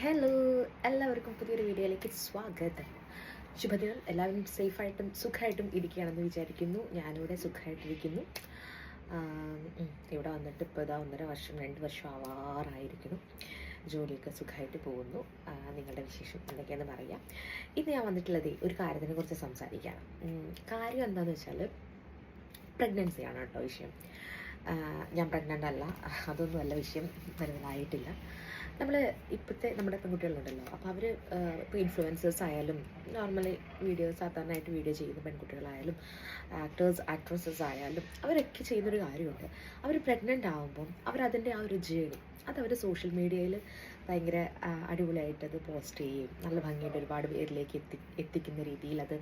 Hello എല്ലാവർക്കും പുതിയൊരു വീഡിയോയിലേക്ക് സ്വാഗതം. ശുഭദിനം എല്ലാവരും സേഫായിട്ടും സുഖമായിട്ടും ഇരിക്കുകയാണെന്ന് വിചാരിക്കുന്നു. ഞാനിവിടെ സുഖമായിട്ടിരിക്കുന്നു. ഇവിടെ വന്നിട്ട് ഇപ്പോൾ ഇതാ ഒന്നര വർഷം രണ്ട് വർഷം ആവാറായിരിക്കുന്നു. ജോലിയൊക്കെ സുഖമായിട്ട് പോകുന്നു. നിങ്ങളുടെ വിശേഷം എന്തൊക്കെയാണെന്ന് പറയാം. ഇന്ന് ഞാൻ വന്നിട്ടുള്ളത് ഒരു കാര്യത്തിനെ കുറിച്ച് സംസാരിക്കുകയാണ് കാര്യം എന്താണെന്ന് വെച്ചാൽ പ്രഗ്നൻസിയാണ് കേട്ടോ വിഷയം. ഞാൻ പ്രഗ്നന്റ് അല്ല. അതൊന്നും അല്ല വിഷയം. വരുന്നതായിട്ടില്ല. നമ്മൾ ഇപ്പോഴത്തെ നമ്മുടെ പെൺകുട്ടികളുണ്ടല്ലോ. അപ്പോൾ അവർ ഇപ്പോൾ ഇൻഫ്ലുവൻസേഴ്സ് ആയാലും നോർമലി വീഡിയോ സാധാരണയായിട്ട് വീഡിയോ ചെയ്യുന്ന പെൺകുട്ടികളായാലും ആക്ടേഴ്സ് ആക്ട്രസസ് ആയാലും അവരൊക്കെ ചെയ്യുന്നൊരു കാര്യമുണ്ട്. അവർ പ്രഗ്നന്റ് ആകുമ്പം അവരതിന്റെ ആ ഒരു ജേണി അത് അവർ സോഷ്യൽ മീഡിയയിൽ ഭയങ്കര അടിപൊളിയായിട്ട് അത് പോസ്റ്റ് ചെയ്യും. നല്ല ഭംഗിയായിട്ട് ഒരുപാട് പേരിലേക്ക് എത്തി എത്തിക്കുന്ന രീതിയിൽ അത്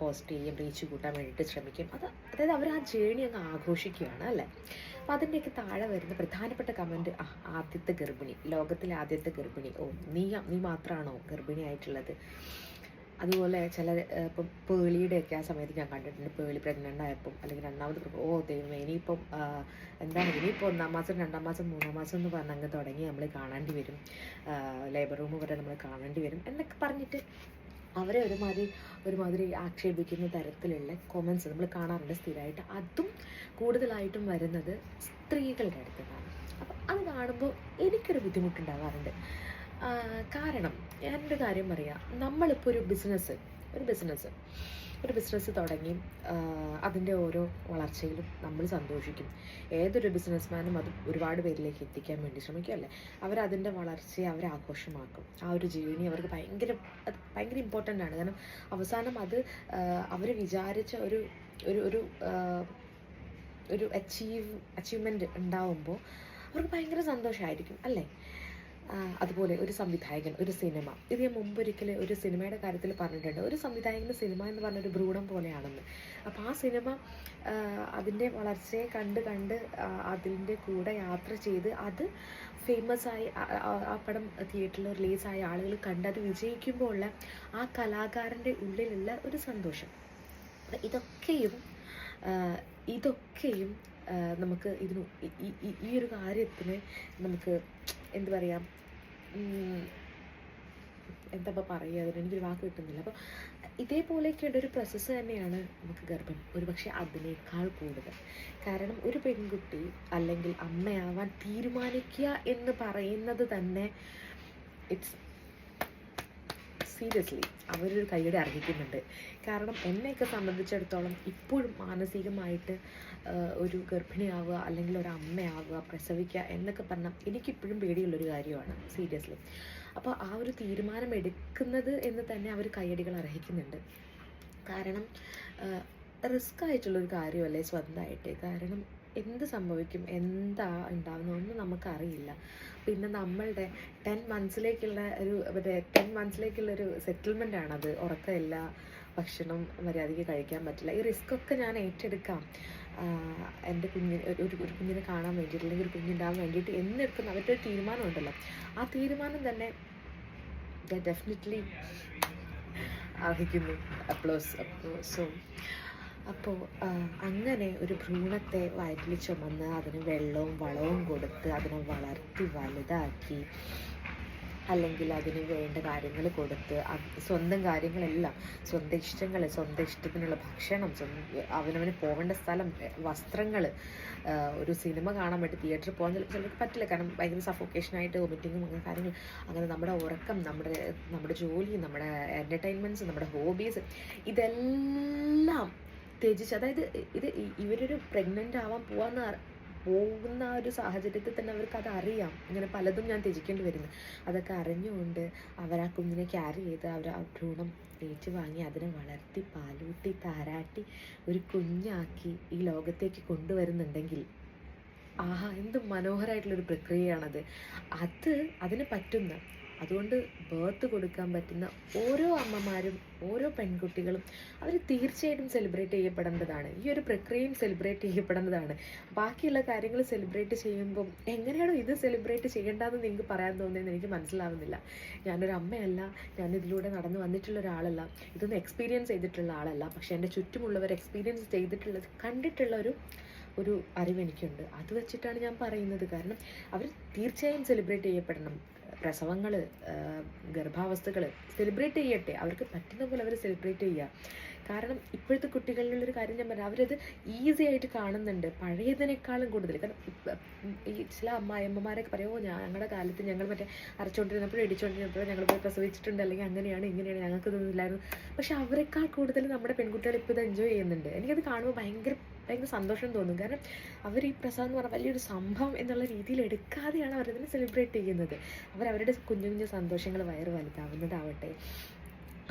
പോസ്റ്റ് ചെയ്യും റീച്ച് കൂട്ടാൻ വേണ്ടിയിട്ട് ശ്രമിക്കും. അത് അതായത് അവർ ആ ജേണി അങ്ങ് ആഘോഷിക്കുകയാണ് അല്ലേ? അപ്പം അതിന്റെയൊക്കെ താഴെ വരുന്ന പ്രധാനപ്പെട്ട കമന്റ് ആ ആദ്യത്തെ ഗർഭിണി ലോകത്തിലെ ആദ്യത്തെ ഗർഭിണി. ഓ നീ നീ മാത്രമാണോ ഗർഭിണി ആയിട്ടുള്ളത്? അതുപോലെ ചില ഇപ്പം പേളിയുടെയൊക്കെ ആ സമയത്ത് ഞാൻ കണ്ടിട്ടുണ്ട്. പേളി പ്രഗ്നന്റ് ആയപ്പം അല്ലെങ്കിൽ രണ്ടാമത് ഓ ദൈവം ഇനിയിപ്പം എന്താണ്? ഇനിയിപ്പോൾ ഒന്നാം മാസം രണ്ടാം മാസം മൂന്നാം മാസം എന്ന് പറഞ്ഞ് അങ്ങ് തുടങ്ങി നമ്മൾ കാണേണ്ടി വരും. ലേബർ റൂം വരെ നമ്മൾ കാണേണ്ടി വരും. എന്നൊക്കെ പറഞ്ഞിട്ട് അവരെ ഒരുമാതിരി ഒരുമാതിരി ആക്ഷേപിക്കുന്ന തരത്തിലുള്ള കോമൻസ് നമ്മൾ കാണാറുണ്ട് സ്ഥിരമായിട്ട്. അതും കൂടുതലായിട്ടും വരുന്നത് സ്ത്രീകളുടെ അടുത്തുനിന്നാണ്. അപ്പം അത് കാണുമ്പോൾ എനിക്കൊരു ബുദ്ധിമുട്ടുണ്ടാകാറുണ്ട് കാരണം ഞാനൊരു കാര്യം പറയാം. നമ്മളിപ്പോൾ ഒരു ബിസിനസ് ഒരു ബിസിനസ് ഒരു ബിസിനസ് തുടങ്ങി അതിന്റെ ഓരോ വളർച്ചയിലും നമ്മൾ സന്തോഷിക്കും. ഏതൊരു ബിസിനസ്മാനും അത് ഒരുപാട് പേരിലേക്ക് എത്തിക്കാൻ വേണ്ടി ശ്രമിക്കുമല്ലേ അവരതിന്റെ വളർച്ചയെ അവർ ആഘോഷമാക്കും ആ ഒരു ജേണി അവർക്ക് ഭയങ്കര അത് ഭയങ്കര ഇമ്പോർട്ടന്റ് ആണ്. കാരണം അവസാനം അത് അവർ വിചാരിച്ച ഒരു ഒരു ഒരു ഒരു അച്ചീവ് അച്ചീവ്മെന്റ് ഉണ്ടാവുമ്പോൾ അവർക്ക് ഭയങ്കര സന്തോഷമായിരിക്കും അല്ലേ? അതുപോലെ ഒരു സംവിധായകൻ ഒരു സിനിമ. ഇത് ഞാൻ മുമ്പൊരിക്കൽ ഒരു സിനിമയുടെ കാര്യത്തിൽ പറഞ്ഞിട്ടുണ്ട്. ഒരു സംവിധായകന്റെ സിനിമ എന്ന് പറഞ്ഞ ഒരു ഭ്രൂണം പോലെയാണെന്ന്. അപ്പോൾ ആ സിനിമ അതിന്റെ വളർച്ചയെ കണ്ട് കണ്ട് അതിന്റെ കൂടെ യാത്ര ചെയ്ത് അത് ഫേമസ് ആയി ആ- പടം തിയേറ്ററിൽ റിലീസായ ആളുകൾ കണ്ട് അത് വിജയിക്കുമ്പോൾ ഉള്ള ആ കലാകാരന്റെ ഉള്ളിലുള്ള ഒരു സന്തോഷം. ഇതൊക്കെയും ഇതൊക്കെയും നമുക്ക് ഇതിന് ഈ ഒരു കാര്യത്തിന് നമുക്ക് എന്ത് പറയാം? എന്താ പറയുക? അതിന് എനിക്കൊരു വാക്ക് കിട്ടുന്നില്ല. അപ്പോൾ ഇതേപോലെയൊക്കെയുള്ള ഒരു പ്രോസസ്സ് തന്നെയാണ് നമുക്ക് ഗർഭം. ഒരുപക്ഷെ അതിനേക്കാൾ കൂടുതൽ. കാരണം ഒരു പെൺകുട്ടി അല്ലെങ്കിൽ അമ്മയാവാൻ തീരുമാനിക്കുക എന്ന് പറയുന്നത് തന്നെ ഇറ്റ്സ് സീരിയസ്ലി അവരൊരു കൈയുടെ അർഹിക്കുന്നുണ്ട്. കാരണം എന്നെയൊക്കെ സംബന്ധിച്ചിടത്തോളം ഇപ്പോഴും മാനസികമായിട്ട് ഒരു ഗർഭിണിയാവുക അല്ലെങ്കിൽ ഒരു അമ്മയാവുക പ്രസവിക്കുക എന്നൊക്കെ പറഞ്ഞാൽ എനിക്കിപ്പോഴും പേടിയുള്ളൊരു കാര്യമാണ് സീരിയസ്ലി. അപ്പോൾ ആ ഒരു തീരുമാനം എടുക്കുന്നത് എന്ന് തന്നെ അവർ കൈയടികൾ അർഹിക്കുന്നുണ്ട്. കാരണം റിസ്ക് ആയിട്ടുള്ളൊരു കാര്യമല്ലേ സ്വന്തമായിട്ട്? കാരണം എന്ത് സംഭവിക്കും? എന്താ ഉണ്ടാകുന്നതൊന്നും നമുക്കറിയില്ല. പിന്നെ നമ്മളുടെ ടെൻ മന്ത്സിലേക്കുള്ള ഒരു മറ്റേ ടെൻ മന്ത്സിലേക്കുള്ള ഒരു സെറ്റിൽമെന്റ് ആണത്. ഉറക്കമില്ല ഭക്ഷണം മര്യാദയ്ക്ക് കഴിക്കാൻ പറ്റില്ല. ഈ റിസ്ക് ഒക്കെ ഞാൻ ഏറ്റെടുക്കാം. എന്റെ കുഞ്ഞിന് ഒരു ഒരു- കുഞ്ഞിനെ കാണാൻ വേണ്ടിയിട്ട് അല്ലെങ്കിൽ ഒരു കുഞ്ഞുണ്ടാകാൻ വേണ്ടിയിട്ട് എന്നെടുക്കുന്ന അവരുടെ ഒരു തീരുമാനമുണ്ടല്ലോ ആ തീരുമാനം തന്നെ ഡെഫിനറ്റ്ലി അർഹിക്കുന്നു അപ്ലോസ് സോ അപ്പോൾ അങ്ങനെ ഒരു ഭ്രൂണത്തെ വയറ്റിൽ ചുമന്ന് അതിന് വെള്ളവും വളവും കൊടുത്ത് അതിനെ വളർത്തി വലുതാക്കി അല്ലെങ്കിൽ അതിന് വേണ്ട കാര്യങ്ങൾ കൊടുത്ത് സ്വന്തം കാര്യങ്ങളെല്ലാം സ്വന്തം ഇഷ്ടങ്ങൾ സ്വന്തം ഇഷ്ടത്തിനുള്ള ഭക്ഷണം അവനവന് പോകേണ്ട സ്ഥലം വസ്ത്രങ്ങൾ ഒരു സിനിമ കാണാൻ വേണ്ടി തിയേറ്ററിൽ പോകാൻ ചിലപ്പോൾ ചിലർക്ക് പറ്റില്ല. കാരണം ഭയങ്കര സഫോക്കേഷനായിട്ട് വൊമിറ്റിങ്ങും അങ്ങനെ കാര്യങ്ങൾ. അങ്ങനെ നമ്മുടെ ഉറക്കം നമ്മുടെ നമ്മുടെ ജോലി നമ്മുടെ എന്റർടൈൻമെന്റ്സ് നമ്മുടെ ഹോബീസ് ഇതെല്ലാം ത്യജിച്ച്. അതായത് ഇത് ഇവരൊരു പ്രഗ്നന്റ് ആവാൻ പോവാന്ന് പോകുന്ന ആ ഒരു സാഹചര്യത്തിൽ തന്നെ അവർക്ക് അത് അറിയാം ഇങ്ങനെ പലതും ഞാൻ ത്യജിക്കേണ്ടി വരുന്നു. അതൊക്കെ അറിഞ്ഞുകൊണ്ട് അവർ ആ കുഞ്ഞിനെ ക്യാരി ചെയ്ത് അവർ ആ ഭ്രൂണം ഏറ്റുവാങ്ങി അതിനെ വളർത്തി പാലൂട്ടി താരാട്ടി ഒരു കുഞ്ഞാക്കി ഈ ലോകത്തേക്ക് കൊണ്ടുവരുന്നുണ്ടെങ്കിൽ ആഹാ എന്ത് മനോഹരമായിട്ടുള്ളൊരു പ്രക്രിയയാണത്. അത് അതിന് പറ്റുന്ന അതുകൊണ്ട് ബേർത്ത് കൊടുക്കാൻ പറ്റുന്ന ഓരോ അമ്മമാരും ഓരോ പെൺകുട്ടികളും അവർ തീർച്ചയായിട്ടും സെലിബ്രേറ്റ് ചെയ്യപ്പെടേണ്ടതാണ്. ഈ ഒരു പ്രക്രിയയും സെലിബ്രേറ്റ് ചെയ്യപ്പെടേണ്ടതാണ്. ബാക്കിയുള്ള കാര്യങ്ങൾ സെലിബ്രേറ്റ് ചെയ്യുമ്പം എങ്ങനെയാണോ ഇത് സെലിബ്രേറ്റ് ചെയ്യേണ്ടതെന്ന് നിങ്ങൾക്ക് പറയാൻ തോന്നുന്നതെന്ന് എനിക്ക് മനസ്സിലാവുന്നില്ല. ഞാനൊരു അമ്മയല്ല ഞാൻ ഇതിലൂടെ നടന്നു വന്നിട്ടുള്ള ഒരാളല്ല ഇതൊന്നും എക്സ്പീരിയൻസ് ചെയ്തിട്ടുള്ള ആളല്ല പക്ഷെ എന്റെ ചുറ്റുമുള്ളവർ എക്സ്പീരിയൻസ് ചെയ്തിട്ടുള്ളത് കണ്ടിട്ടുള്ള ഒരു ഒരു അറിവ് എനിക്കുണ്ട്. അത് വെച്ചിട്ടാണ് ഞാൻ പറയുന്നത്. കാരണം അവർ തീർച്ചയായും സെലിബ്രേറ്റ് ചെയ്യപ്പെടണം. പ്രസവങ്ങൾ ഗർഭാവസ്ഥകൾ സെലിബ്രേറ്റ് ചെയ്യട്ടെ. അവർക്ക് പറ്റുന്ന പോലെ അവർ സെലിബ്രേറ്റ് ചെയ്യുക കാരണം ഇപ്പോഴത്തെ കുട്ടികളിലുള്ളൊരു കാര്യം ഞാൻ പറയാം അവരത് ഈസി ആയിട്ട് കാണുന്നുണ്ട്. പഴയതിനേക്കാളും കൂടുതൽ കാരണം ഈ ചില അമ്മായിയമ്മമാരൊക്കെ പറയുമോ ഞങ്ങളുടെ കാലത്ത് ഞങ്ങൾ മറ്റേ അരച്ചുകൊണ്ടിരുന്നപ്പോഴും ഇടിച്ചുകൊണ്ടിരുന്നപ്പോഴും ഞങ്ങൾ പോയി പ്രസവിച്ചിട്ടുണ്ട്. അല്ലെങ്കിൽ അങ്ങനെയാണ് ഇങ്ങനെയാണ് ഞങ്ങൾക്ക് ഇതൊന്നും ഇല്ലായിരുന്നു. പക്ഷെ അവരെക്കാൾ കൂടുതൽ നമ്മുടെ പെൺകുട്ടികൾ ഇപ്പോൾ ഇത് എൻജോയ് ചെയ്യുന്നുണ്ട്. എനിക്കത് കാണുമ്പോൾ ഭയങ്കര ഭയങ്കര സന്തോഷം തോന്നും. കാരണം അവർ ഈ പ്രസവം എന്ന് പറഞ്ഞാൽ വലിയൊരു സംഭവം എന്നുള്ള രീതിയിൽ എടുക്കാതെയാണ് അവരതിനെ സെലിബ്രേറ്റ് ചെയ്യുന്നത്. അവർ അവരുടെ കുഞ്ഞു കുഞ്ഞു സന്തോഷങ്ങൾ വയറ് വലുതാവുന്നതാവട്ടെ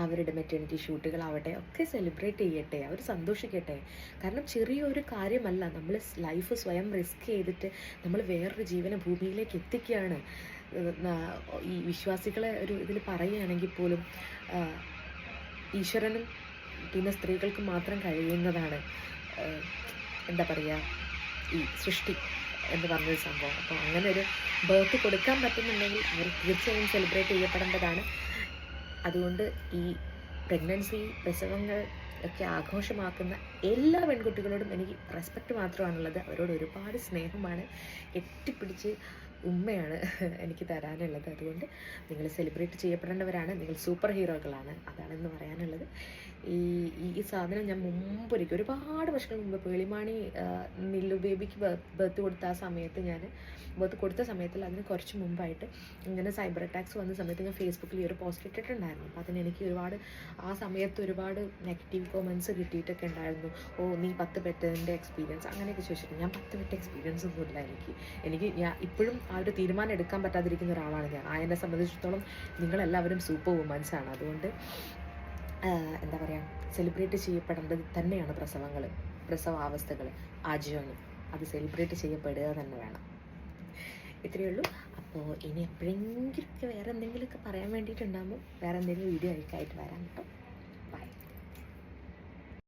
അവരുടെ മെറ്റേണിറ്റി ഷൂട്ടുകളാവട്ടെ ഒക്കെ സെലിബ്രേറ്റ് ചെയ്യട്ടെ അവർ സന്തോഷിക്കട്ടെ. കാരണം ചെറിയൊരു കാര്യമല്ല നമ്മൾ ലൈഫ് സ്വയം റിസ്ക് ചെയ്തിട്ട് നമ്മൾ വേറൊരു ജീവനെ ഭൂമിയിലേക്ക് എത്തിക്കുകയാണ് ഈ വിശ്വാസികളെ ഒരു ഇതിൽ പറയുകയാണെങ്കിൽ പോലും ഈശ്വരനും പിന്നെ സ്ത്രീകൾക്ക് മാത്രം കഴിയുന്നതാണ്. എന്താ പറയുക ഈ സൃഷ്ടി എന്ന് പറഞ്ഞൊരു സംഭവം. അപ്പോൾ അങ്ങനെ ഒരു ബർത്ത് കൊടുക്കാൻ പറ്റുന്നുണ്ടെങ്കിൽ അവർ തീർച്ചയായും സെലിബ്രേറ്റ് ചെയ്യപ്പെടേണ്ടതാണ്. അതുകൊണ്ട് ഈ പ്രഗ്നൻസി പ്രസവങ്ങൾ ഒക്കെ ആഘോഷമാക്കുന്ന എല്ലാ പെൺകുട്ടികളോടും എനിക്ക് റെസ്പെക്റ്റ് മാത്രമാണുള്ളത്. അവരോട് ഒരുപാട് സ്നേഹമാണ്. എത്തിപ്പിടിച്ച് ഉമ്മയാണ് എനിക്ക് തരാനുള്ളത്. അതുകൊണ്ട് നിങ്ങൾ സെലിബ്രേറ്റ് ചെയ്യപ്പെടേണ്ടവരാണ്. നിങ്ങൾ സൂപ്പർ ഹീറോകളാണ് അതാണെന്ന് പറയാനുള്ളത്. ഈ ഈ സാധനം ഞാൻ മുമ്പൊരിക്കൽ ഒരുപാട് വർഷങ്ങൾ മുമ്പ് പേളിമാണി നില്ലു ബേബിക്ക് ബർത്ത് കൊടുത്ത ആ സമയത്ത് ഞാൻ ബർത്ത് കൊടുത്ത സമയത്തിൽ അതിന് കുറച്ച് മുമ്പായിട്ട് ഇങ്ങനെ സൈബർ അറ്റാക്സ് വന്ന സമയത്ത് ഞാൻ ഫേസ്ബുക്കിൽ ഒരു പോസ്റ്റ് ഇട്ടിട്ടുണ്ടായിരുന്നു. അപ്പോൾ അതിന് എനിക്ക് ഒരുപാട് ആ സമയത്ത് ഒരുപാട് നെഗറ്റീവ് കോമൻസ് കിട്ടിയിട്ടൊക്കെ ഉണ്ടായിരുന്നു. ഓ നീ പത്ത് പെറ്റതിന്റെ എക്സ്പീരിയൻസ് അങ്ങനെയൊക്കെ ചോദിച്ചിട്ടുണ്ട് ഞാൻ പത്ത് പെറ്റ എക്സ്പീരിയൻസ് ഒന്നുമില്ല എനിക്ക്. എനിക്ക് ഞാൻ ഇപ്പോഴും ഒരു തീരുമാനം എടുക്കാൻ പറ്റാതിരിക്കുന്ന ഒരാളാണ് ഞാൻ. ആയനെ സംബന്ധിച്ചിടത്തോളം നിങ്ങളെല്ലാവരും സൂപ്പർ വുമൻസാണ് അതുകൊണ്ട് എന്താ പറയുക സെലിബ്രേറ്റ് ചെയ്യപ്പെടേണ്ടത് തന്നെയാണ് പ്രസവങ്ങൾ പ്രസവാവസ്ഥകൾ ആജീവനം അത് സെലിബ്രേറ്റ് ചെയ്യപ്പെടുക തന്നെ വേണം. ഇത്രയേ ഉള്ളൂ. അപ്പോൾ ഇനി എപ്പോഴെങ്കിലുമൊക്കെ വേറെ എന്തെങ്കിലുമൊക്കെ പറയാൻ വേണ്ടിയിട്ടുണ്ടാകുമ്പോൾ വേറെ എന്തെങ്കിലും വീഡിയോ ആയിട്ട് വരാം കേട്ടോ.